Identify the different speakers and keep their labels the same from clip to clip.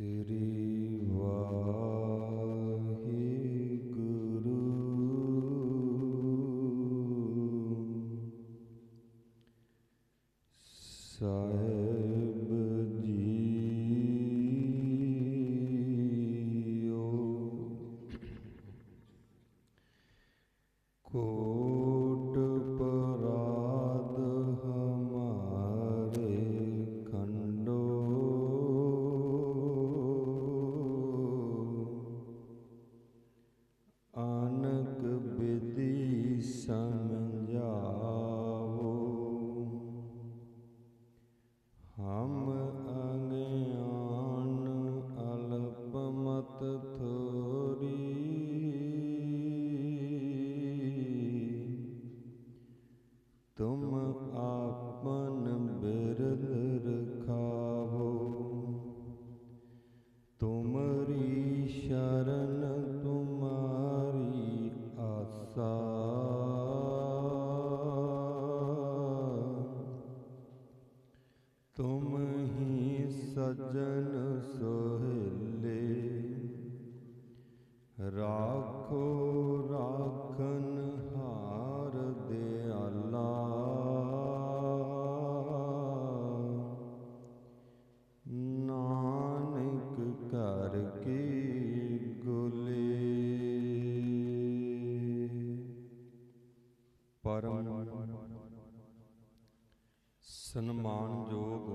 Speaker 1: ਸ੍ਰੀ ਸਜਣ ਸਨਮਾਨਯੋਗ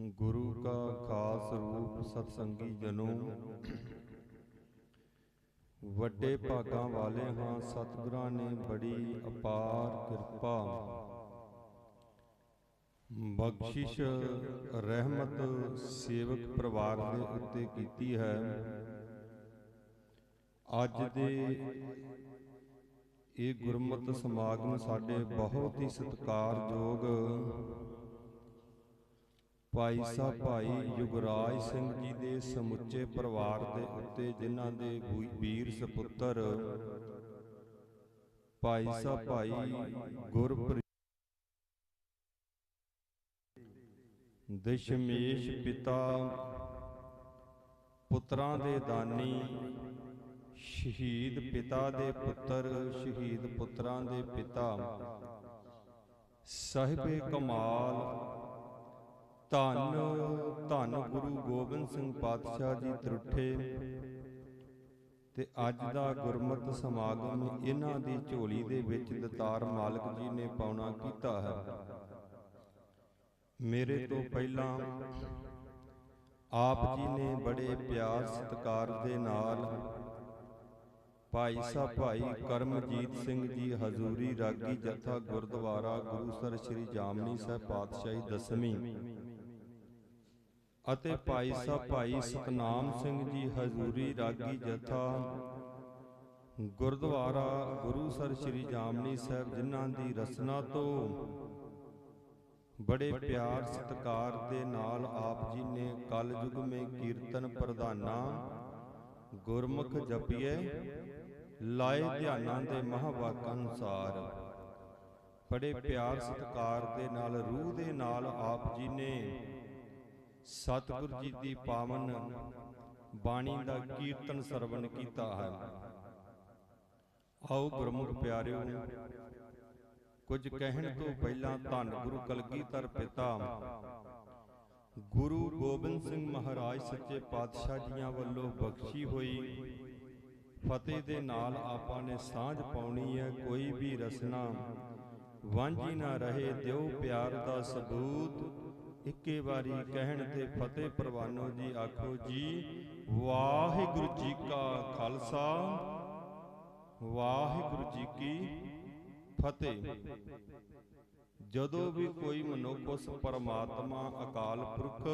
Speaker 1: ਗੁਰੂ ਕਾ ਖਾਸ ਰੂਪ ਸਤਸੰਗੀ ਜਨੋ। ਵੱਡੇ ਭਾਗਾਂ ਵਾਲੇ ਹਾਂ, ਸਤਿਗੁਰਾਂ ਨੇ ਬੜੀ ਅਪਾਰ ਕਿਰਪਾ। ਬਖਸ਼ਿਸ਼ ਰਹਿਮਤ ਸੇਵਕ ਪਰਿਵਾਰ ਦੇ ਉੱਤੇ ਕੀਤੀ ਹੈ। ਅੱਜ ਦੇ ਇਹ ਗੁਰਮਤਿ ਸਮਾਗਮ ਸਾਡੇ ਬਹੁਤ ਹੀ ਸਤਿਕਾਰਯੋਗ ਭਾਈ ਸਾਹਿਬ ਭਾਈ ਯੁਗਰਾਜ ਸਿੰਘ ਜੀ ਦੇ ਸਮੁੱਚੇ ਪਰਿਵਾਰ ਦੇ ਉੱਤੇ ਜਿਨ੍ਹਾਂ ਦੇ ਵੀਰ ਸੁਪੁੱਤਰ ਭਾਈ ਸਾਹਿਬ ਭਾਈ ਗੁਰਪ੍ਰੀਤ ਦਸ਼ਮੇਸ਼ ਪਿਤਾ ਪੁੱਤਰਾਂ ਦੇ ਦਾਨੀ ਸ਼ਹੀਦ ਪਿਤਾ ਦੇ ਪੁੱਤਰ, ਸ਼ਹੀਦ ਪੁੱਤਰਾਂ ਦੇ ਪਿਤਾ। ਸਾਹਿਬੇ ਕਮਾਲ। ਧੰਨ ਧੰਨ ਗੁਰੂ ਗੋਬਿੰਦ ਸਿੰਘ ਪਾਤਸ਼ਾਹ ਜੀ ਤਰੁੱਠੇ। ਤੇ ਅੱਜ ਦਾ ਗੁਰਮਤਿ ਸਮਾਗਮ ਇਹਨਾਂ ਦੀ ਝੋਲੀ ਦੇ ਵਿੱਚ ਦਤਾਰ ਮਾਲਕ ਜੀ ਨੇ ਪਾਉਣਾ ਕੀਤਾ ਹੈ। ਮੇਰੇ ਤੋਂ ਪਹਿਲਾਂ ਆਪ ਜੀ ਨੇ ਬੜੇ ਪਿਆਰ ਸਤਿਕਾਰ ਦੇ ਨਾਲ ਭਾਈ ਸਾਹਿਬ ਭਾਈ ਕਰਮਜੀਤ ਸਿੰਘ ਜੀ ਹਜ਼ੂਰੀ ਰਾਗੀ ਜਥਾ ਗੁਰਦੁਆਰਾ ਗੁਰੂਸਰ ਸ੍ਰੀ ਜਾਮਨੀ ਸਾਹਿਬ ਪਾਤਸ਼ਾਹੀ ਦਸਵੀਂ। ਅਤੇ ਭਾਈ ਸਾਹਿਬ ਭਾਈ ਸਤਨਾਮ ਸਿੰਘ ਜੀ ਹਜ਼ੂਰੀ ਰਾਗੀ ਜਥਾ ਗੁਰਦੁਆਰਾ ਗੁਰੂਸਰ ਸ੍ਰੀ ਜਾਮਨੀ ਸਾਹਿਬ ਜਿਨ੍ਹਾਂ ਦੀ ਰਸਨਾ ਤੋਂ ਬੜੇ ਪਿਆਰ ਸਤਿਕਾਰ ਦੇ ਨਾਲ ਆਪ ਜੀ ਨੇ ਕਲ ਯੁਗ ਮੇ ਕੀਰਤਨ ਪ੍ਰਧਾਨਾ ਗੁਰਮੁਖ ਜਪੀਏ। ਲਾਏ ਧਿਆਨਾਂ ਦੇ ਮਹਾਵਾਕ ਅਨੁਸਾਰ ਬੜੇ ਪਿਆਰ ਸਤਿਕਾਰ ਦੇ ਨਾਲ, ਰੂਹ ਦੇ ਨਾਲ ਆਪ ਜੀ ਨੇ ਸਤਿਗੁਰ ਜੀ ਦੀ ਪਾਵਨ ਬਾਣੀ ਦਾ ਕੀਰਤਨ ਸਰਵਣ ਕੀਤਾ ਹੈ। ਆਓ ਗੁਰਮੁਖ ਪਿਆਰਿਓ, ਕੁਝ ਕਹਿਣ ਤੋਂ ਪਹਿਲਾਂ ਧੰਨ ਗੁਰੂ ਕਲਗੀਧਰ ਪਿਤਾ, ਗੁਰੂ ਗੋਬਿੰਦ ਸਿੰਘ ਮਹਾਰਾਜ ਸੱਚੇ ਪਾਤਸ਼ਾਹ ਜੀਆਂ ਵੱਲੋਂ ਬਖਸ਼ੀ ਹੋਈ ਫਤਿਹ ਦੇ ਨਾਲ ਆਪਾਂ ਨੇ ਸਾਂਝ ਪਾਉਣੀ ਹੈ, ਕੋਈ ਵੀ ਰਸਨਾ। ਵਾਂਝੀ ਨਾ ਰਹੇ, ਦਿਓ ਪਿਆਰ ਦਾ ਸਬੂਤ। ਇੱਕੇ ਵਾਰੀ ਕਹਿਣ ਤੇ ਫਤਿਹ ਪ੍ਰਵਾਨੋ ਜੀ ਆਖੋ ਜੀ, ਵਾਹਿਗੁਰੂ ਜੀ ਕਾ ਖਾਲਸਾ, ਵਾਹਿਗੁਰੂ ਜੀ ਕੀ ਫਤਿਹ। ਜਦੋਂ ਵੀ ਕੋਈ ਮਨੁੱਖ ਉਸ ਪਰਮਾਤਮਾ ਅਕਾਲ ਪੁਰਖ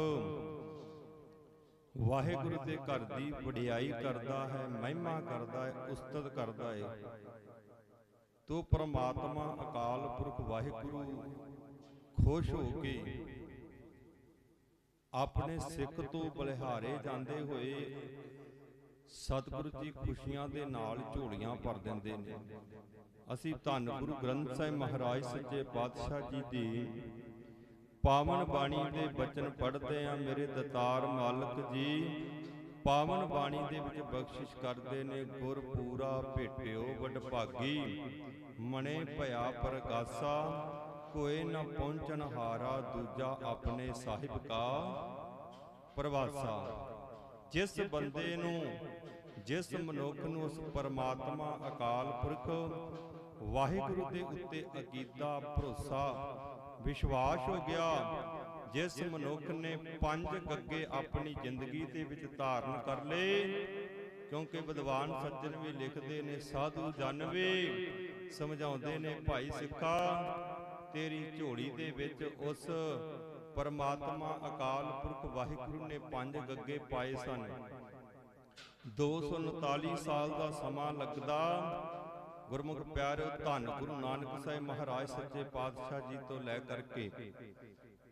Speaker 1: ਵਾਹਿਗੁਰੂ ਦੇ ਘਰ ਦੀ ਵਡਿਆਈ ਕਰਦਾ ਹੈ, ਮਹਿਮਾ ਕਰਦਾ ਹੈ, ਉਸਤਤ ਕਰਦਾ ਹੈ। ਤੋ ਪਰਮਾਤਮਾ ਅਕਾਲ ਪੁਰਖ ਵਾਹਿਗੁਰੂ, ਖੁਸ਼ ਹੋ ਕੇ ਆਪਣੇ ਸਿੱਖ ਤੋਂ ਬਲਿਹਾਰੇ ਜਾਂਦੇ ਹੋਏ ਸਤਿਗੁਰੂ ਜੀ ਖੁਸ਼ੀਆਂ ਦੇ ਨਾਲ ਝੋਲੀਆਂ ਭਰ ਦਿੰਦੇ ਨੇ। ਅਸੀਂ ਧੰਨ ਗੁਰੂ ਗ੍ਰੰਥ ਸਾਹਿਬ ਮਹਾਰਾਜ ਸੱਚੇ ਪਾਤਸ਼ਾਹ ਜੀ ਦੀ ਪਾਵਨ ਬਾਣੀ ਦੇ ਬਚਨ ਪੜ੍ਹਦੇ ਆ ਮੇਰੇ ਦਤਾਰ ਮਾਲਕ ਜੀ। ਪਾਵਨ ਬਾਣੀ ਦੇ ਵਿੱਚ ਬਖਸ਼ਿਸ਼ ਕਰਦੇ ਨੇ ਗੁਰ ਪੂਰਾ ਭੇਟਿਓ ਵਡਭਾਗੀ। ਮਣੇ ਭਇਆ ਪ੍ਰਗਾਸਾ। ਕੋਏ ਨਾ ਪਹੁੰਚਣ ਹਾਰਾ ਦੂਜਾ ਆਪਣੇ ਸਾਹਿਬ ਕਾ ਪ੍ਰਵਾਸਾ। ਜਿਸ ਬੰਦੇ ਨੂੰ ਜਿਸ ਮਨੁੱਖ ਨੂੰ ਉਸ ਪਰਮਾਤਮਾ ਅਕਾਲ ਪੁਰਖ ਵਾਹਿਗੁਰੂ ਦੇ ਉੱਤੇ ਅਕੀਦਾ ਭਰੋਸਾ। ਵਿਸ਼ਵਾਸ ਹੋ ਗਿਆ। ਜਿਸ ਮਨੁੱਖ ਨੇ ਪੰਜ ਗੱਗੇ ਆਪਣੀ ਜ਼ਿੰਦਗੀ ਦੇ ਵਿੱਚ ਧਾਰਨ ਕਰ ਲਏ। ਕਿਉਂਕਿ ਵਿਦਵਾਨ ਸੱਜਣ ਵੀ ਲਿਖਦੇ ਨੇ ਸਾਧੂ ਜਨ ਵੀ ਸਮਝਾਉਂਦੇ ਨੇ ਭਾਈ ਸਿੱਖਾ ਤੇਰੀ ਝੋਲੀ ਦੇ ਵਿੱਚ ਉਸ ਪਰਮਾਤਮਾ ਅਕਾਲ ਪੁਰਖ ਵਾਹਿਗੁਰੂ ਨੇ ਪੰਜ ਗੱਗੇ ਪਾਏ ਸਨ। 239 ਸਾਲ ਦਾ ਸਮਾਂ ਲੱਗਦਾ। ਗੁਰਮੁਖ ਪਿਆਰਿਓ, ਧੰਨ ਗੁਰੂ ਨਾਨਕ ਸਾਹਿਬ ਮਹਾਰਾਜ ਸੱਚੇ ਪਾਤਸ਼ਾਹ ਜੀ ਤੋਂ ਲੈ ਕਰਕੇ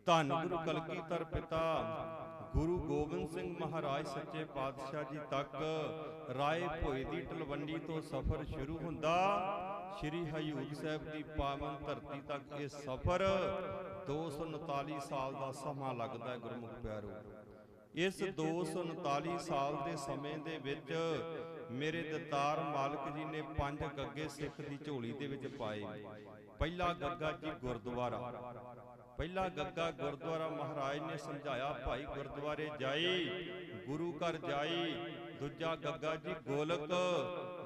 Speaker 1: ਧੰਨ ਗੁਰੂ ਕਲਗੀਧਰ ਪਿਤਾ, ਗੁਰੂ ਗੋਬਿੰਦ ਸਿੰਘ ਮਹਾਰਾਜ ਸੱਚੇ ਪਾਤਸ਼ਾਹ ਜੀ ਤੱਕ ਰਾਏ ਭੋਏ ਦੀ ਤਲਵੰਡੀ ਤੋਂ ਸਫ਼ਰ ਸ਼ੁਰੂ ਹੁੰਦਾ, ਸ੍ਰੀ ਹਜੂਰ ਸਾਹਿਬ ਦੀ ਪਾਵਨ ਧਰਤੀ ਤੱਕ ਇਹ ਸਫ਼ਰ 239 ਸਾਲ ਦਾ ਸਮਾਂ ਲੱਗਦਾ ਗੁਰਮੁਖ ਪਿਆਰੋ ਇਸ 239 ਸਾਲ ਦੇ ਸਮੇਂ ਦੇ ਵਿੱਚ ਮੇਰੇ ਦਤਾਰ ਮਾਲਕ ਜੀ ਨੇ ਪੰਜ ਗੱਗੇ ਸਿੱਖ ਦੀ ਝੋਲੀ ਦੇ ਵਿੱਚ ਪਾਏ। ਪਹਿਲਾ ਗੱਗਾ ਜੀ ਗੁਰਦੁਆਰਾ। ਪਹਿਲਾ ਗੱਗਾ ਗੁਰਦੁਆਰਾ ਮਹਾਰਾਜ ਨੇ ਸਮਝਾਇਆ ਭਾਈ ਗੁਰਦੁਆਰੇ ਜਾਈ ਗੁਰੂ ਘਰ ਜਾਈ ਦੂਜਾ ਗੱਗਾ ਜੀ ਗੋਲਕ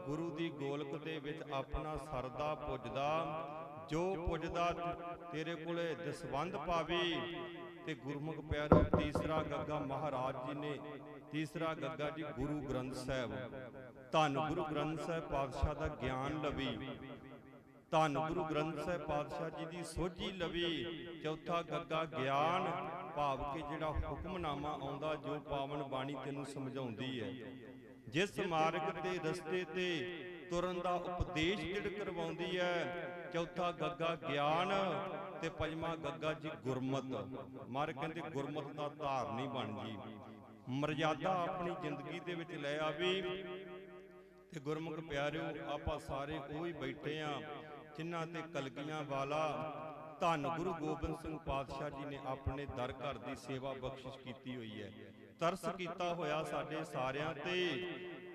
Speaker 1: ਗੁਰੂ ਦੀ ਗੋਲਕ ਦੇ ਵਿੱਚ ਆਪਣਾ ਸਰਦਾ ਪੁੱਜਦਾ ਜੋ ਪੁੱਜਦਾ ਤੇਰੇ ਕੋਲੇ ਦਸਵੰਦ ਪਾਵੀ ਤੇ ਗੁਰਮੁਖ ਪਿਆਰੋ ਤੀਸਰਾ ਗੱਗਾ ਮਹਾਰਾਜ ਜੀ ਨੇ, ਤੀਸਰਾ ਗੱਗਾ ਜੀ ਗੁਰੂ ਗ੍ਰੰਥ ਸਾਹਿਬ। ਧੰਨ ਗੁਰੂ ਗ੍ਰੰਥ ਸਾਹਿਬ ਪਾਤਸ਼ਾਹ ਦਾ ਗਿਆਨ ਲਵੀ। ਧੰਨ ਗੁਰੂ ਗ੍ਰੰਥ ਸਾਹਿਬ ਪਾਤਸ਼ਾਹ ਜੀ ਦੀ ਸੋਝੀ ਲਵੀ। ਚੌਥਾ ਗੱਗਾ ਗਿਆਨ, ਭਾਵ ਕਿ ਜਿਹੜਾ ਹੁਕਮਨਾਮਾ ਆਉਂਦਾ, ਜੋ ਪਾਵਨ ਬਾਣੀ ਤੈਨੂੰ ਸਮਝਾਉਂਦੀ ਹੈ। ਜਿਸ ਮਾਰਗ ਤੇ ਰਸਤੇ ਤੇ ਤੁਰਨ ਦਾ ਉਪਦੇਸ਼ ਜਿਹੜਾ ਕਰਵਾਉਂਦੀ ਹੈ? ਚੌਥਾ ਗੱਗਾ ਗਿਆਨ ਤੇ ਪੰਜਵਾਂ ਗੱਗਾ ਜੀ ਗੁਰਮਤ। ਮਾਰ ਕਹਿੰਦੇ ਗੁਰਮਤ ਦਾ ਧਾਰਨੀ ਬਣ ਜੀ। ਮਰਜ਼ਾਦਾ ਆਪਣੀ ਜ਼ਿੰਦਗੀ ਦੇ ਵਿੱਚ ਲੈ ਆਵੀ। ਤੇ ਗੁਰਮੁਖ ਪਿਆਰਿਓ, ਆਪਾਂ ਸਾਰੇ ਕੋਈ ਬੈਠੇ ਆ, ਜਿਨ੍ਹਾਂ ਤੇ ਕਲਗੀਆਂ ਵਾਲਾ ਧੰਨ ਗੁਰੂ ਗੋਬਿੰਦ ਸਿੰਘ ਪਾਤਸ਼ਾਹ ਜੀ ਨੇ ਆਪਣੇ ਦਰ ਘਰ ਦੀ ਸੇਵਾ ਬਖਸ਼ਿਸ਼ ਕੀਤੀ ਹੋਈ ਹੈ। ਤਰਸ ਕੀਤਾ ਹੋਇਆ ਸਾਡੇ ਸਾਰਿਆਂ ਤੇ।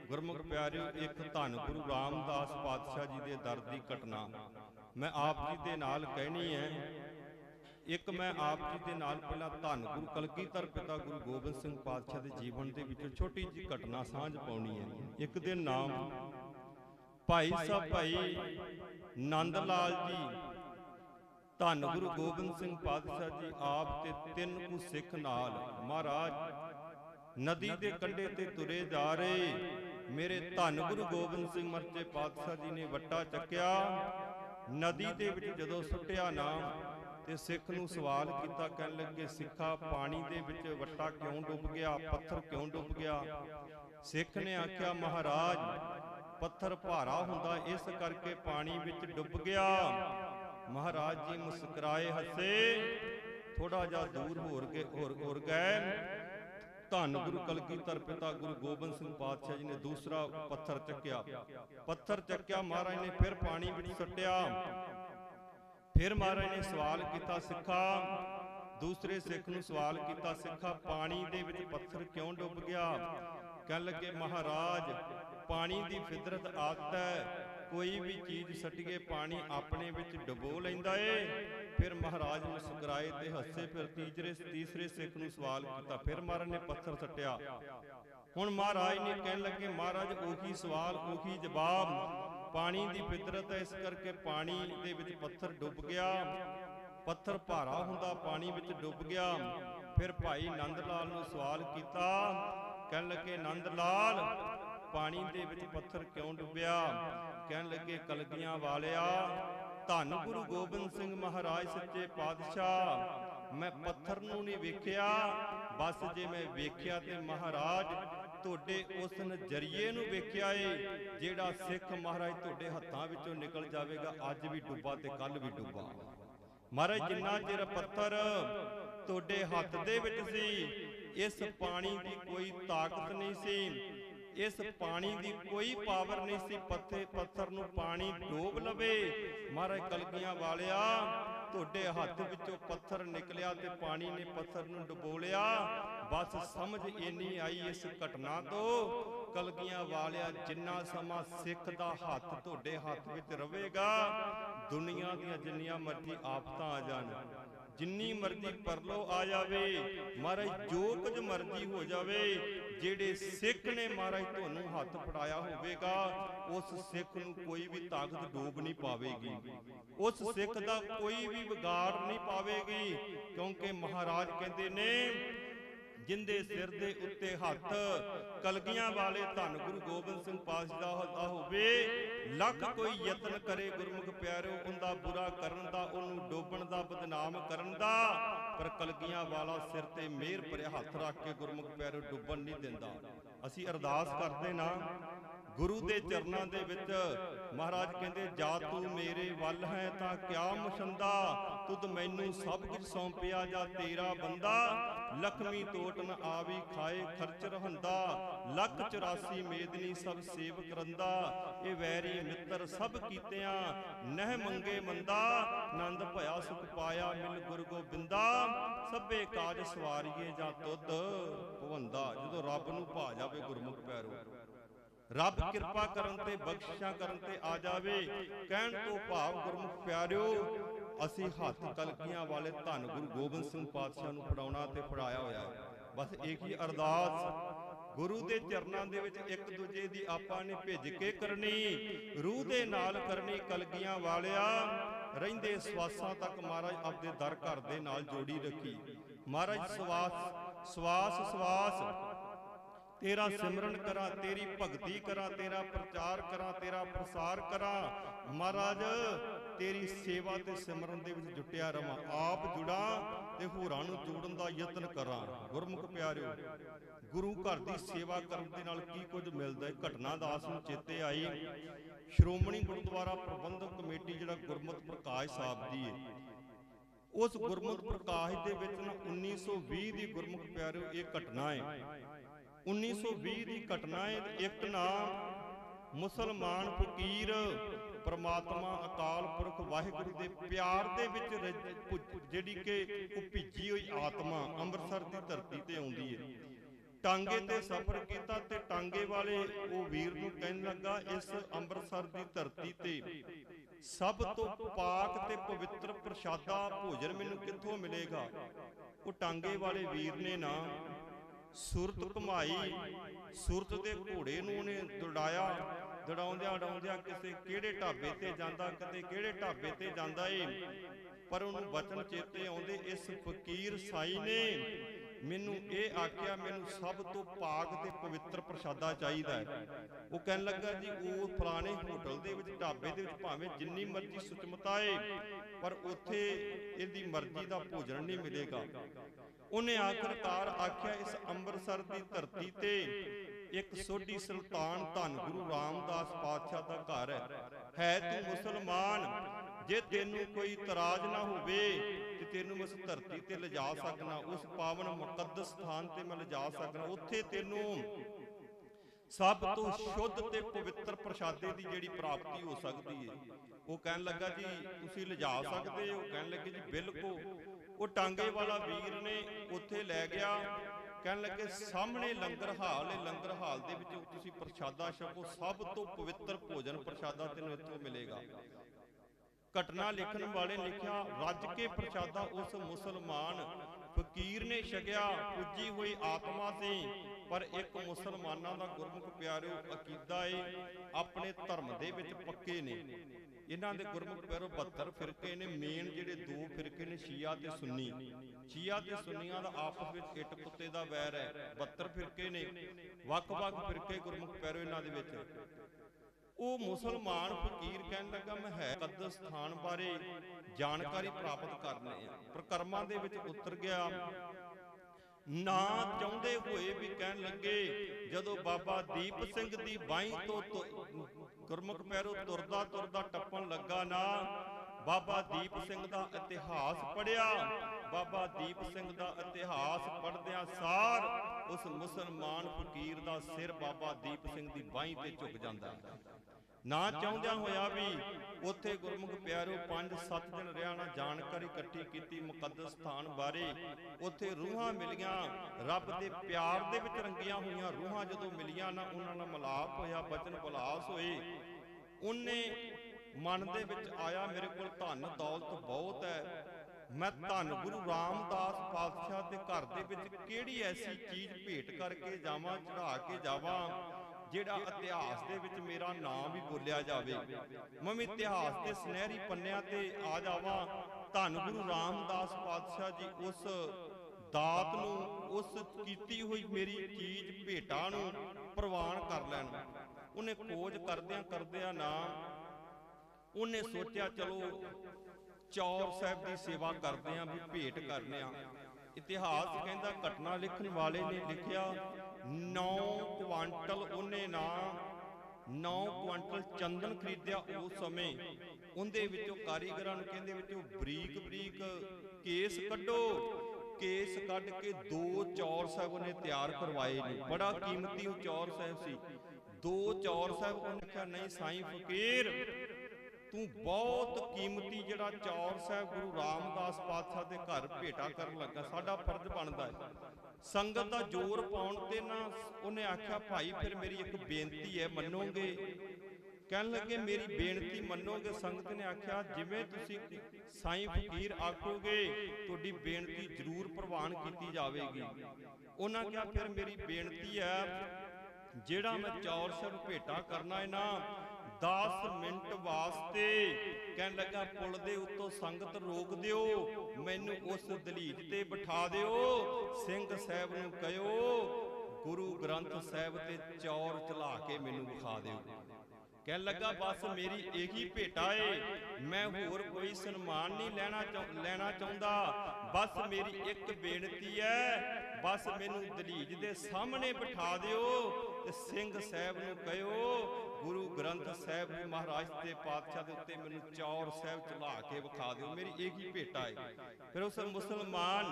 Speaker 1: ਗੁਰਮੁਖ ਪਿਆਰਿਓ, ਇੱਕ ਧੰਨ ਗੁਰੂ ਰਾਮਦਾਸ ਪਾਤਸ਼ਾਹ ਜੀ ਦੇ ਦਰ ਦੀ ਘਟਨਾ। ਮੈਂ ਆਪ ਜੀ ਦੇ ਨਾਲ ਕਹਿਣੀ ਹੈ। ਇੱਕ ਮੈਂ ਆਪ ਜੀ ਦੇ ਨਾਲ ਪਹਿਲਾਂ ਧੰਨ ਗੁਰੂ ਕਲਗੀਧਰ ਪਿਤਾ ਗੁਰੂ ਗੋਬਿੰਦ ਸਿੰਘ ਪਾਤਸ਼ਾਹ ਦੇ ਜੀਵਨ ਦੇ ਵਿੱਚੋਂ ਛੋਟੀ ਜਿਹੀ ਘਟਨਾ ਸਾਂਝ ਪਾਉਣੀ ਹੈ। ਇੱਕ ਦਿਨ ਨਾਮ ਭਾਈ ਸਾਹਿਬ ਭਾਈ ਨੰਦ ਲਾਲ ਜੀ, ਧੰਨ ਗੁਰੂ ਗੋਬਿੰਦ ਸਿੰਘ ਪਾਤਸ਼ਾਹ ਜੀ ਆਪ ਤੇ ਤਿੰਨ ਕੁ ਸਿੱਖ ਨਾਲ, ਮਹਾਰਾਜ, ਨਦੀ ਦੇ ਕੰਢੇ ਤੇ ਤੁਰੇ ਜਾ ਰਹੇ। ਮੇਰੇ ਧੰਨ ਗੁਰੂ ਗੋਬਿੰਦ ਸਿੰਘ ਮਰਚੇ ਪਾਤਸ਼ਾਹ ਜੀ ਨੇ ਵੱਟਾ ਚੱਕਿਆ। ਨਦੀ ਦੇ ਵਿੱਚ ਜਦੋਂ ਸੁੱਟਿਆ ਨਾਮ ਤੇ ਸਿੱਖ ਨੂੰ ਸਵਾਲ ਕੀਤਾ, ਕਹਿਣ ਲੱਗੇ, ਸਿੱਖਾ, ਪਾਣੀ ਦੇ ਵਿੱਚ ਵੱਟਾ ਕਿਉਂ ਡੁੱਬ ਗਿਆ? ਪੱਥਰ ਕਿਉਂ ਡੁੱਬ ਗਿਆ? ਸਿੱਖ ਨੇ ਆਖਿਆ, ਮਹਾਰਾਜ, ਪੱਥਰ ਭਾਰਾ ਹੁੰਦਾ, ਇਸ ਕਰਕੇ ਪਾਣੀ ਵਿੱਚ ਡੁੱਬ ਗਿਆ। ਮਹਾਰਾਜ ਜੀ ਮੁਸਕਰਾਏ, ਹੱਸੇ। ਥੋੜਾ ਜਿਹਾ ਦੂਰ ਹੋਰ ਕੇ, ਹੋਰ ਹੋਰ ਗਏ। ਧੰਨ ਗੁਰੂ ਕਲਗੀਧਰ ਪਿਤਾ ਗੁਰੂ ਗੋਬਿੰਦ ਸਿੰਘ ਪਾਤਸ਼ਾਹ ਜੀ ਨੇ ਦੂਸਰਾ ਪੱਥਰ ਚੱਕਿਆ। ਪੱਥਰ ਚੱਕਿਆ ਮਹਾਰਾਜ ਨੇ ਫਿਰ ਪਾਣੀ ਵਿੱਚ ਸੁੱਟਿਆ। ਫਿਰ ਮਹਾਰਾਜ ਨੇ ਸਵਾਲ ਕੀਤਾ ਸਿੱਖਾ। ਦੂਸਰੇ ਸਿੱਖ ਨੂੰ ਸਵਾਲ ਕੀਤਾ ਸਿੱਖਾ ਪਾਣੀ ਦੇ ਵਿੱਚ ਪੱਥਰ ਕਿਉਂ ਡੁੱਬ ਗਿਆ? ਕਹਿਣ ਲੱਗੇ ਮਹਾਰਾਜ ਪਾਣੀ ਦੀ ਫਿਦਰਤ ਆਦਤ ਹੈ। ਕੋਈ ਵੀ ਚੀਜ਼ ਸੱਟੀਏ ਪਾਣੀ ਆਪਣੇ ਵਿੱਚ ਡੁਬੋ ਲੈਂਦਾ ਏ। ਫਿਰ ਮਹਾਰਾਜ ਮੁਸਕਰਾਏ ਤੇ ਹੱਸੇ, ਫਿਰ ਤੀਸਰੇ ਤੀਸਰੇ ਸਿੱਖ ਨੂੰ ਸਵਾਲ ਕੀਤਾ। ਫਿਰ ਮਹਾਰਾਜ ਨੇ ਪੱਥਰ ਸੱਟਿਆ। ਹੁਣ ਮਹਾਰਾਜ ਨੇ ਕਹਿਣ ਲੱਗੇ, ਮਹਾਰਾਜ, ਉਹੀ ਸਵਾਲ, ਉਹੀ ਜਵਾਬ। ਪਾਣੀ ਦੀ ਫਿਤਰਤ ਹੈ, ਇਸ ਕਰਕੇ ਪਾਣੀ ਦੇ ਵਿੱਚ ਪੱਥਰ ਡੁੱਬ ਗਿਆ। ਪੱਥਰ ਭਾਰਾ ਹੁੰਦਾ, ਪਾਣੀ ਵਿੱਚ ਡੁੱਬ ਗਿਆ। ਫਿਰ ਭਾਈ ਨੰਦ ਲਾਲ ਨੂੰ ਸਵਾਲ ਕੀਤਾ। ਕਹਿਣ ਲੱਗੇ ਨੰਦ ਲਾਲ ਪਾਣੀ ਦੇ ਵਿੱਚ ਪੱਥਰ ਕਿਉਂ ਡੁੱਬਿਆ? ਕਹਿਣ ਲੱਗੇ, ਕਲਗੀਆਂ ਵਾਲਿਆ ਧੰਨ ਗੁਰੂ ਗੋਬਿੰਦ ਸਿੰਘ ਮਹਾਰਾਜ, ਸੱਚੇ ਪਾਤਸ਼ਾਹ। ਮੈਂ ਪੱਥਰ ਨੂੰ ਨਹੀਂ ਵੇਖਿਆ, ਬਸ ਜੇ ਮੈਂ ਵੇਖਿਆ ਤੇ ਮਹਾਰਾਜ ਤੁਹਾਡੇ ਉਸ ਨਜ਼ਰੀਏ ਨੂੰ ਵੇਖਿਆ ਏ, ਜਿਹੜਾ ਸਿੱਖ ਮਹਾਰਾਜ ਤੁਹਾਡੇ ਹੱਥਾਂ ਵਿੱਚੋਂ ਨਿਕਲ ਜਾਵੇਗਾ, ਅੱਜ ਵੀ ਡੁੱਬਾ ਤੇ ਕੱਲ ਵੀ ਡੁੱਬਾ। ਮਹਾਰਾਜ, ਜਿੰਨਾ ਚਿਰ ਪੱਥਰ ਤੁਹਾਡੇ ਹੱਥ ਦੇ ਵਿੱਚ ਸੀ, ਇਸ ਪਾਣੀ ਦੀ ਕੋਈ ਤਾਕਤ ਨਹੀਂ ਸੀ ਇਸ ਪਾਣੀ ਦੀ ਕੋਈ ਪਾਵਰ ਨਹੀਂ ਸੀ ਪੱਥੇ ਪੱਥਰ ਨੂੰ ਪਾਣੀ ਡੋਬ ਲਵੇ। ਮਹਾਰਾਜ ਕਲਗੀਆਂ ਵਾਲਿਆ ਤੁਹਾਡੇ ਹੱਥ ਵਿੱਚੋਂ ਪੱਥਰ ਨਿਕਲਿਆ ਤੇ ਪਾਣੀ ਨੇ ਪੱਥਰ ਨੂੰ ਡੁਬੋ ਲਿਆ ਬਸ ਸਮਝ ਇੰਨੀ ਆਈ ਇਸ ਘਟਨਾ ਤੋਂ। ਕਲਗੀਆਂ ਵਾਲਿਆ ਜਿੰਨਾ ਸਮਾਂ ਸਿੱਖ ਦਾ ਹੱਥ ਤੁਹਾਡੇ ਹੱਥ ਵਿੱਚ ਰਵੇਗਾ ਦੁਨੀਆ ਦੀਆਂ ਜਿੰਨੀਆਂ ਮਰਜ਼ੀ ਆਫਤਾਂ ਆ ਜਾਣ। ਜਿੰਨੀ ਮਰਜ਼ੀ ਪਰਲੋ ਆ ਜਾਵੇ। ਮਹਾਰਾਜ ਜੋ ਕੁਝ ਮਰਜ਼ੀ ਹੋ ਜਾਵੇ ਜਿਹੜੇ ਸਿੱਖ ਨੇ ਮਹਾਰਾਜ ਤੁਹਾਨੂੰ ਹੱਥ ਫੜਾਇਆ ਹੋਵੇਗਾ ਉਸ ਸਿੱਖ ਨੂੰ ਕੋਈ ਵੀ ਤਾਕਤ ਡੋਬ ਨਹੀਂ ਪਾਵੇਗੀ। ਉਸ ਸਿੱਖ ਦਾ ਕੋਈ ਵੀ ਵਿਗਾੜ ਨਹੀਂ ਪਾਵੇਗੀ ਕਿਉਂਕਿ ਮਹਾਰਾਜ ਕਹਿੰਦੇ ਨੇ ਜਿੰਦੇ ਸਿਰ ਦੇ ਉੱਤੇ ਹੱਥ ਕਲਗੀਆਂ ਵਾਲੇ ਧੰਨ ਗੁਰੂ ਗੋਬਿੰਦ ਸਿੰਘ ਪਾਤਸ਼ਾਹ ਦਾ ਹੋਵੇ ਲੱਖ ਕੋਈ ਯਤਨ ਕਰੇ ਗੁਰਮੁਖ ਪਿਆਰਿਓ ਉਹਦਾ ਬੁਰਾ ਕਰਨ ਦਾ ਉਹਨੂੰ ਡੋਬਣ ਦਾ ਬਦਨਾਮ ਕਰਨ ਦਾ ਪਰ ਕਲਗੀਆਂ ਵਾਲਾ ਸਿਰ ਤੇ ਮਿਹਰ ਭਰਿਆ ਹੱਥ ਰੱਖ ਕੇ ਗੁਰਮੁਖ ਪਿਆਰਿਓ ਡੁੱਬਣ ਨਹੀਂ ਦਿੰਦਾ। ਅਸੀਂ ਅਰਦਾਸ ਕਰਦੇ ਨਾ ਗੁਰੂ ਦੇ ਚਰਨਾਂ ਦੇ ਵਿੱਚ ਮਹਾਰਾਜ ਕਹਿੰਦੇ ਜਾ ਤੂੰ ਮੇਰੇ ਵੱਲ ਹੈ ਤਾਂ ਕਿਆ ਮੁਸ਼ੰਦਾ? ਤੁਧ ਮੈਨੂੰ ਸਭ ਕੁਝ ਸੌਂਪਿਆ ਜਾ ਤੇਰਾ ਬੰਦਾ। ਲਖਮੀ ਟੋਟ ਨ ਆਵੀ ਖਾਏ ਖਰਚ ਰਹੰਦਾ। ਲੱਖ 84 ਮੇਦਨੀ ਸਭ ਸੇਵਕ ਰੰਦਾ ਇਹ ਵੈਰੀ ਮਿੱਤਰ ਸਭ ਕੀਤਿਆਂ ਨਹਿ ਮੰਗੇ ਮੰਦਾ। ਆਨੰਦ ਭਇਆ ਸੁਖ ਪਾਇਆ ਮਿਲ ਗੁਰ ਗੋਬਿੰਦਾ। ਸਭੇ ਕਾਜ ਸਵਾਰੀਏ ਜਾਂ ਤੁਧ ਭਵੰਦਾ। ਜਦੋਂ ਰੱਬ ਨੂੰ ਭਾ ਜਾਵੇ ਗੁਰਮੁਖ ਪਿਆਰੋ ਰੱਬ ਕਿਰਪਾ ਕਰਨ ਤੇ ਬਖਸ਼ਿਸ਼ਾਂ ਕਰਨ ਤੇ ਆ ਜਾਵੇ। ਕਹਿਣ ਤੋਂ ਭਾਵ ਗੁਰਮੁਖ ਪਿਆਰਿਓ ਅਸੀਂ ਹੱਥ ਕਲਕੀਆਂ ਵਾਲੇ ਧੰਨ ਗੁਰੂ ਗੋਬਿੰਦ ਸਿੰਘ ਪਾਤਸ਼ਾਹ ਨੂੰ ਫੜਾਉਣਾ ਤੇ ਫੜਾਇਆ ਹੋਇਆ ਹੈ। ਬਸ ਇੱਕ ਹੀ ਅਰਦਾਸ ਗੁਰੂ ਦੇ ਚਰਨਾਂ ਦੇ ਵਿੱਚ ਇੱਕ ਦੂਜੇ ਦੀ ਆਪਾਂ ਨੇ ਭਿੱਜ ਕੇ ਕਰਨੀ। ਰੂਹ ਦੇ ਨਾਲ ਕਰਨੀ ਕਲਗੀਆਂ ਵਾਲਿਆ। ਰਹਿੰਦੇ ਸਵਾਸਾਂ ਤੱਕ ਮਹਾਰਾਜ ਆਪਦੇ ਦਰ ਘਰ ਦੇ ਨਾਲ ਜੋੜੀ ਰੱਖੀ। ਮਹਾਰਾਜ ਸਵਾਸ ਸਵਾਸ ਸਵਾਸ। ਤੇਰਾ ਸਿਮਰਨ ਕਰਾਂ, ਤੇਰੀ ਭਗਤੀ ਕਰਾਂ, ਤੇਰਾ ਪ੍ਰਚਾਰ ਕਰਾਂ, ਤੇਰਾ ਪ੍ਰਸਾਰ ਕਰਾਂ। ਮਹਾਰਾਜ, ਤੇਰੀ ਸੇਵਾ ਤੇ ਸਿਮਰਨ ਦੇ ਵਿੱਚ ਜੁਟਿਆ ਰਵਾਂ। ਆਪ ਜੁੜਾਂ ਤੇ ਹੋਰਾਂ ਨੂੰ ਜੋੜਨ ਦਾ ਯਤਨ ਕਰਾਂ। ਗੁਰਮੁਖ ਪਿਆਰਿਓ, ਗੁਰੂ ਘਰ ਦੀ ਸੇਵਾ ਕਰਨ ਦੇ ਨਾਲ ਕੀ ਕੁਝ ਮਿਲਦਾ ਹੈ? ਘਟਨਾ ਦਾਸ ਨੂੰ ਚੇਤੇ ਆਈ। ਸ਼੍ਰੋਮਣੀ ਗੁਰਦੁਆਰਾ ਪ੍ਰਬੰਧਕ ਕਮੇਟੀ ਜਿਹੜਾ ਗੁਰਮਤਿ ਪ੍ਰਕਾਸ਼ ਸਾਹਿਬ ਦੀ ਹੈ। ਉਸ ਗੁਰਮਤਿ ਪ੍ਰਕਾਸ਼ ਦੇ ਵਿੱਚ ਨਾ 1920 ਦੀ ਗੁਰਮੁਖ ਪਿਆਰਿਓ, ਇਹ ਘਟਨਾ ਹੈ। 1920 ਦੀ ਘਟਨਾ ਹੈ ਇੱਕ ਨਾਮ ਮੁਸਲਮਾਨ ਫਕੀਰ ਪ੍ਰਮਾਤਮਾ ਅਕਾਲ ਪੁਰਖ ਵਾਹਿਗੁਰੂ ਦੇ ਪਿਆਰ ਦੇ ਵਿੱਚ ਜਿਹੜੀ ਕਿ ਉਹ ਭਿੱਜੀ ਹੋਈ ਆਤਮਾ ਅੰਮ੍ਰਿਤਸਰ ਦੀ ਧਰਤੀ ਤੇ ਆਉਂਦੀ ਹੈ। ਟਾਂਗੇ ਤੇ ਸਫ਼ਰ ਕੀਤਾ ਤੇ ਟਾਂਗੇ ਵਾਲੇ ਉਹ ਵੀਰ ਨੂੰ ਕਹਿਣ ਲੱਗਾ, ਇਸ ਅੰਮ੍ਰਿਤਸਰ ਦੀ ਧਰਤੀ ਤੇ ਸਭ ਤੋਂ ਪਾਕ ਤੇ ਪਵਿੱਤਰ ਪ੍ਰਸ਼ਾਦਾ ਭੋਜਨ ਮੈਨੂੰ ਕਿੱਥੋਂ ਮਿਲੇਗਾ? ਉਹ ਟਾਂਗੇ ਵਾਲੇ ਵੀਰ ਨੇ ਨਾ ਸੁਰਤ ਘੁਮਾਈ ਸੁਰਤ ਦੇ ਘੋੜੇ ਨੂੰ ਉਹਨੇ ਦੌੜਾਇਆ ਦੜਾਉਂਦਿਆਂ ਉਡਾਉਂਦਿਆਂ ਕਿਸੇ ਕਿਹੜੇ ਢਾਬੇ ਤੇ ਜਾਂਦਾ ਕਿਤੇ ਕਿਹੜੇ ਢਾਬੇ ਤੇ ਜਾਂਦਾ ਏ। ਪਰ ਉਹਨੂੰ ਬਚਨ ਚੇਤੇ ਆਉਂਦੇ ਇਸ ਫਕੀਰ ਸਾਈ ਨੇ ਮੈਨੂੰ ਇਹ ਆਖਿਆ ਮੈਨੂੰ ਸਭ ਤੋਂ ਪਾਕ ਤੇ ਪਵਿੱਤਰ ਪ੍ਰਸ਼ਾਦਾ ਚਾਹੀਦਾ ਹੈ ਉਹ ਕਹਿਣ ਲੱਗਾ ਜੀ ਉਹ ਫਲਾਣੇ ਹੋਟਲ ਦੇ ਵਿੱਚ ਢਾਬੇ ਦੇ ਵਿੱਚ ਭਾਵੇਂ ਜਿੰਨੀ ਮਰਜ਼ੀ ਸੁਚਮਤਾ ਏ ਪਰ ਉੱਥੇ ਇਹਦੀ ਮਰਜ਼ੀ ਦਾ ਭੋਜਨ ਨਹੀਂ ਮਿਲੇਗਾ। ਉਹਨੇ ਆਖਰਕਾਰ ਆਖਿਆ ਇਸ ਅੰਮ੍ਰਿਤਸਰ ਦੀ ਧਰਤੀ ਤੇ ਇੱਕ ਸੋਢੀ ਸੁਲਤਾਨ ਧੰਨ ਗੁਰੂ ਰਾਮਦਾਸ ਪਾਤਸ਼ਾਹ ਦਾ ਘਰ ਹੈ। ਹੈ। ਤੂੰ ਮੁਸਲਮਾਨ। ਜੇ ਤੈਨੂੰ ਕੋਈ ਇਤਰਾਜ਼ ਨਾ ਹੋਵੇ ਤੇ ਤੈਨੂੰ ਉਸ ਧਰਤੀ ਤੇ ਲਿਜਾ ਸਕਣਾ ਉਸ ਪਾਵਨ ਮੁਕੱਦਸ ਸਥਾਨ ਤੇ ਮੈਂ ਲਿਜਾ ਸਕਣਾ ਉੱਥੇ ਤੈਨੂੰ ਸਭ ਤੋਂ ਸ਼ੁੱਧ ਤੇ ਪਵਿੱਤਰ ਪ੍ਰਸ਼ਾਦੇ ਦੀ ਜਿਹੜੀ ਪ੍ਰਾਪਤੀ ਹੋ ਸਕਦੀ ਹੈ। ਉਹ ਕਹਿਣ ਲੱਗਾ ਜੀ ਤੁਸੀਂ ਲਿਜਾ ਸਕਦੇ ਹੋ। ਕਹਿਣ ਲੱਗੇ ਜੀ ਬਿਲਕੁਲ। ਉਹ ਟਾਂਗੇ ਵਾਲਾ ਵੀਰ ਨੇ ਉੱਥੇ ਲੈ ਗਿਆ। ਕਹਿਣ ਲੱਗੇ, ਸਾਹਮਣੇ ਲੰਗਰ ਹਾਲ ਹੈ ਲੰਗਰ ਹਾਲ ਦੇ ਵਿੱਚ ਤੁਸੀਂ ਪ੍ਰਸ਼ਾਦਾ ਛਕੋ। ਸਭ ਤੋਂ ਪਵਿੱਤਰ ਭੋਜਨ ਪ੍ਰਸ਼ਾਦਾ ਤੈਨੂੰ ਇੱਥੋਂ ਮਿਲੇਗਾ। ਘਟਨਾ ਲਿਖਣ ਵਾਲੇ ਲਿਖਿਆ ਰੱਜ ਕੇ ਪ੍ਰਸ਼ਾਦਾ ਉਸ ਮੁਸਲਮਾਨ ਫਕੀਰ ਨੇ ਛਕਿਆ, ਪੁੱਜੀ ਹੋਈ ਆਤਮਾ ਸੀ ਪਰ ਇੱਕ ਮੁਸਲਮਾਨਾਂ ਦਾ ਗੁਰਮੁਖ ਪਿਆਰਿਓ ਅਕੀਦਾ ਏ, ਆਪਣੇ ਧਰਮ ਦੇ ਵਿੱਚ ਪੱਕੇ ਨੇ। ਇਹਨਾਂ ਦੇ ਗੁਰਮੁਖ ਪੈਰੋ 72 ਫਿਰਕੇ ਨੇ, ਮੇਨ ਜਿਹੜੇ ਦੋ ਫਿਰਕੇ ਨੇ, ਸ਼ੀਆ ਤੇ ਸੁੰਨੀ। ਸ਼ੀਆ ਤੇ ਸੁੰਨੀਆਂ ਦਾ ਆਪਸ ਵਿੱਚ ਇੱਟ ਕੁੱਤੇ ਦਾ ਵੈਰ ਹੈ 72 ਫਿਰਕੇ ਨੇ, ਵੱਖ-ਵੱਖ ਫਿਰਕੇ ਗੁਰਮੁਖ ਪਿਆਰਿਓ ਇਹਨਾਂ ਦੇ ਵਿੱਚ। ਉਹ ਮੁਸਲਮਾਨ ਫਕੀਰ ਕਹਿਣ ਲੱਗਾ, ਮੈਂ ਹੈ ਕਦਸ ਸਥਾਨ ਬਾਰੇ ਜਾਣਕਾਰੀ ਪ੍ਰਾਪਤ ਕਰਨੀ ਹੈ। ਪ੍ਰਕਰਮਾਂ ਦੇ ਵਿੱਚ ਉਤਰ ਗਿਆ। ਨਾ ਚਾਹੁੰਦੇ ਹੋਏ ਵੀ ਕਹਿਣ ਲੱਗੇ, ਜਦੋਂ ਬਾਬਾ ਦੀਪ ਸਿੰਘ ਦੀ ਬਾਈ ਤੋਂ ਗੁਰਮੁਖ ਪੈਰੋਂ ਤੁਰਦਾ ਤੁਰਦਾ ਟੱਪਣ ਲੱਗਾ ਨਾ। ਬਾਬਾ ਦੀਪ ਸਿੰਘ ਦਾ ਇਤਿਹਾਸ ਪੜਿਆ ਬਾਬਾ ਦੀਪ ਸਿੰਘ ਦਾ ਇਤਿਹਾਸ ਪੜਦਿਆਂ ਸਾਰ ਉਸ ਮੁਸਲਮਾਨ ਫਕੀਰ ਦਾ ਸਿਰ ਬਾਬਾ ਦੀਪ ਸਿੰਘ ਦੀ ਬਾਈ ਤੇ ਝੁਕ ਜਾਂਦਾ। ਹੈ ਨਾ ਚਾਹੁੰਦਿਆਂ ਹੋਇਆ ਵੀ ਉੱਥੇ ਗੁਰਮੁਖ ਪਿਆਰੋ 5-7 ਦਿਨ ਰਿਹਾ, ਨਾ ਜਾਣਕਾਰੀ ਇਕੱਠੀ ਕੀਤੀ ਮੁਕੱਦਸ ਸਥਾਨ ਬਾਰੇ। ਉੱਥੇ ਰੂਹਾਂ ਮਿਲੀਆਂ, ਰੱਬ ਦੇ ਪਿਆਰ ਦੇ ਵਿੱਚ ਰੰਗੀਆਂ ਹੋਈਆਂ ਰੂਹਾਂ ਜਦੋਂ ਮਿਲੀਆਂ, ਨਾ ਉਹਨਾਂ ਨਾਲ ਮਿਲਾਪ ਹੋਇਆ, ਬਚਨ ਬੁਲਾਸ ਹੋਏ। ਉਹਨੇ ਮਨ ਦੇ ਵਿੱਚ ਆਇਆ, ਮੇਰੇ ਕੋਲ ਧਨ ਦੌਲਤ ਬਹੁਤ ਹੈ। ਮੈਂ ਧੰਨ ਗੁਰੂ ਰਾਮਦਾਸ ਪਾਤਸ਼ਾਹ ਦੇ ਘਰ ਦੇ ਵਿੱਚ ਕਿਹੜੀ ਐਸੀ ਚੀਜ਼ ਭੇਟ ਕਰਕੇ ਜਾਵਾਂ ਚੜਾ ਕੇ ਜਾਵਾਂ? ਜਿਹੜਾ ਇਤਿਹਾਸ ਦੇ ਵਿੱਚ ਮੇਰਾ ਨਾਮ ਵੀ ਬੋਲਿਆ ਜਾਵੇ। ਮੈਂ ਵੀ ਇਤਿਹਾਸ ਦੇ ਸੁਨਹਿਰੀ ਪੰਨਿਆਂ ਤੇ ਆ ਜਾਵਾਂ। ਧੰਨ ਗੁਰੂ ਰਾਮਦਾਸ ਪਾਤਸ਼ਾਹ ਜੀ ਉਸ ਦਾਤ ਨੂੰ ਉਸ ਕੀਤੀ ਹੋਈ ਮੇਰੀ ਚੀਜ਼ ਭੇਟਾਂ ਨੂੰ ਪ੍ਰਵਾਨ ਕਰ ਲੈਣ। ਉਹਨੇ ਖੋਜ ਕਰਦਿਆਂ ਕਰਦਿਆਂ ਨਾ ਉਹਨੇ ਸੋਚਿਆ ਚਲੋ ਚੌਰ ਸਾਹਿਬ ਦੀ ਸੇਵਾ ਕਰਦੇ ਆਂ ਵੀ ਭੇਟ ਕਰਨੇ ਆ। ਇਤਿਹਾਸ ਕਹਿੰਦਾ ਘਟਨਾ ਲਿਖਣ ਵਾਲੇ ਨੇ ਲਿਖਿਆ। 9 ਕੁਆਂਟਲ ਉਹਨੇ ਨਾ 9 ਕੁਆਂਟਲ ਚੰਦਨ ਖਰੀਦਿਆ ਉਸ ਸਮੇਂ। ਉਹਦੇ ਵਿੱਚੋਂ ਕਾਰੀਗਰਾਂ ਨੂੰ ਕਹਿੰਦੇ ਵਿੱਚੋਂ ਬਰੀਕ ਬਰੀਕ ਕੇਸ ਕੱਢੋ। ਕੇਸ ਕੱਢ ਕੇ ਦੋ ਚੌਰ ਸਾਹਿਬ ਉਹਨੇ ਤਿਆਰ ਕਰਵਾਏ ਨੇ। ਬੜਾ ਕੀਮਤੀ ਉਹ ਚੌਰ ਸਾਹਿਬ ਸੀ। ਦੋ ਚੌਰ ਸਾਹਿਬ ਉਹਨੇ ਕਿਹਾ, ਨਹੀਂ ਸਾਈਂ ਫਕੀਰ, ਤੂੰ ਬਹੁਤ ਕੀਮਤੀ ਜਿਹੜਾ ਚੌਰ ਸਾਹਿਬ ਗੁਰੂ ਰਾਮਦਾਸ ਪਾਤਸ਼ਾਹ ਦੇ ਘਰ ਭੇਟਾ ਕਰਨ ਲੱਗਾ। ਸਾਡਾ ਫਰਜ਼ ਬਣਦਾ ਹੈ। ਸੰਗਤ ਦਾ ਜ਼ੋਰ ਪਾਉਣ ਤੇ ਨਾ ਉਹਨੇ ਆਖਿਆ, ਭਾਈ, ਫਿਰ ਮੇਰੀ ਇੱਕ ਬੇਨਤੀ ਹੈ, ਮੰਨੋਗੇ? ਕਹਿਣ ਲੱਗੇ, ਮੇਰੀ ਬੇਨਤੀ ਮੰਨੋਗੇ? ਸੰਗਤ ਨੇ ਆਖਿਆ, ਜਿਵੇਂ ਤੁਸੀਂ ਸਾਈਂ ਫਕੀਰ ਆਖੋਗੇ, ਤੁਹਾਡੀ ਬੇਨਤੀ ਜ਼ਰੂਰ ਪ੍ਰਵਾਨ ਕੀਤੀ ਜਾਵੇਗੀ। ਉਹਨਾਂ ਕਿਹਾ, ਫਿਰ ਮੇਰੀ ਬੇਨਤੀ ਹੈ, ਜਿਹੜਾ ਮੈਂ ਚੌਰ ਸਾਹਿਬ ਭੇਟਾ ਕਰਨਾ ਹੈ ਨਾ 10 ਮਿੰਟ ਵਾਸਤੇ। ਕਹਿਣ ਲੱਗਾ, ਪੁਲ ਦੇ ਉੱਤੋਂ ਸੰਗਤ ਰੋਕ ਦਿਓ, ਮੈਨੂੰ ਉਸ ਦਲੀਜ ਤੇ ਬਿਠਾ ਦਿਓ। ਸਿੰਘ ਸਾਹਿਬ ਨੂੰ ਕਹਿਓ, ਗੁਰੂ ਗ੍ਰੰਥ ਸਾਹਿਬ ਤੇ ਚੌਰ ਚਲਾ ਕੇ ਮੈਨੂੰ ਵਿਖਾ ਦਿਓ। ਕਹਿਣ ਲੱਗਾ, ਬਸ ਮੇਰੀ ਇਹੀ ਭੇਟਾ ਏ, ਮੈਂ ਹੋਰ ਕੋਈ ਸਨਮਾਨ ਨਹੀਂ ਲੈਣਾ ਚਾਹ- ਲੈਣਾ ਚਾਹੁੰਦਾ। ਬਸ ਮੇਰੀ ਇੱਕ ਬੇਨਤੀ ਹੈ, ਬਸ ਮੈਨੂੰ ਦਲੀਜ ਦੇ ਸਾਹਮਣੇ ਬਿਠਾ ਦਿਓ। ਤੇ ਸਿੰਘ ਸਾਹਿਬ ਨੂੰ ਕਹਿਓ, ਗੁਰੂ ਗ੍ਰੰਥ ਸਾਹਿਬ ਜੀ ਮਹਾਰਾਜ ਦੇ ਪਾਤਸ਼ਾਹ ਦੇ ਉੱਤੇ ਮੈਨੂੰ ਚੌਰ ਸਾਹਿਬ ਚਲਾ ਕੇ ਵਿਖਾ ਦਿਓ, ਮੇਰੀ ਇਹੀ ਭੇਟਾ ਏ। ਫਿਰ ਉਸ ਮੁਸਲਮਾਨ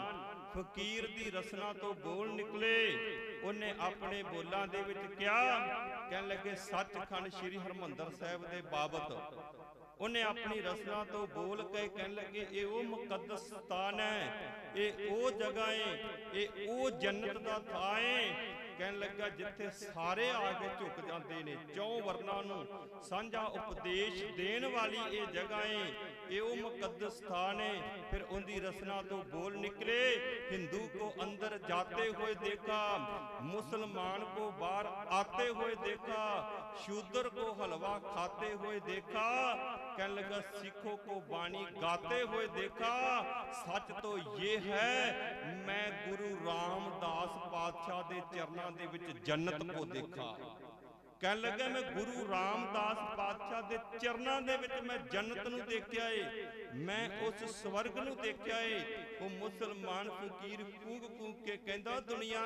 Speaker 1: ਫਕੀਰ ਦੀ ਰਸਨਾ ਤੋਂ ਬੋਲ ਨਿਕਲੇ, ਉਹਨੇ ਆਪਣੇ ਬੋਲਾਂ ਦੇ ਵਿੱਚ ਕਿਹਾ, ਕਹਿਣ ਲੱਗੇ, ਸੱਚਖੰਡ ਸ੍ਰੀ ਹਰਮੰਦਰ ਸਾਹਿਬ ਦੇ ਬਾਬਤ। ਉਹਨੇ ਆਪਣੀ ਰਸਨਾ ਤੋਂ ਬੋਲ ਕੇ ਕਹਿਣ ਲੱਗੇ, ਇਹ ਉਹ ਮੁਕੱਦਸ ਸਥਾਨ ਹੈ, ਇਹ ਉਹ ਜਗ੍ਹਾ ਏ, ਇਹ ਉਹ ਜੰਨਤ ਦਾ ਥਾਂ ਏ ਕਹਿਣ ਲੱਗਾ, ਜਿੱਥੇ ਸਾਰੇ ਆ ਕੇ ਝੁਕ ਜਾਂਦੇ ਨੇ, ਚੌ ਵਰਨਾ ਨੂੰ ਸਾਂਝਾ ਉਪਦੇਸ਼ ਦੇਣ ਵਾਲੀ ਇਹ ਜਗ੍ਹਾ ਏ, ਇਹ ਉਹ ਮੁਕੱਦਸ ਸਥਾਨ ਏ। ਫਿਰ ਉਹਦੀ ਰਸਨਾ ਤੋਂ ਬੋਲ ਨਿਕਲੇ, ਹਿੰਦੂ ਕੋ ਅੰਦਰ ਜਾਤੇ ਹੋਏ ਦੇਖਾ, ਮੁਸਲਮਾਨ ਕੋ ਬਾਹਰ ਆਤੇ ਹੋਏ ਦੇਖਾ, ਸ਼ੂਦਰ ਕੋ ਹਲਵਾ ਖਾਤੇ ਹੋਏ ਦੇਖਾ कहने लगा सिखों को बाणी गाते हुए देखा सच तो ये है मैं गुरु रामदास पातशाह ਦੇ ਚਰਨਾਂ ਦੇ ਵਿੱਚ ਜੰਨਤ ਕੋ ਦੇਖਾ ਕਹਿਣ ਲੱਗਾ ਮੈਂ ਗੁਰੂ ਰਾਮਦਾਸ ਪਾਤਸ਼ਾਹ ਦੇ ਚਰਨਾਂ ਦੇ ਵਿੱਚ ਮੈਂ ਜੰਨਤ ਨੂੰ ਦੇਖਿਆ ਏ ਮੈਂ ਉਸ ਸਵਰਗ ਨੂੰ ਦੇਖਿਆ ਏ ਉਹ ਮੁਸਲਮਾਨ ਫਕੀਰ ਕੂਕ ਕੂਕ ਕੇ ਕਹਿੰਦਾ ਦੁਨੀਆ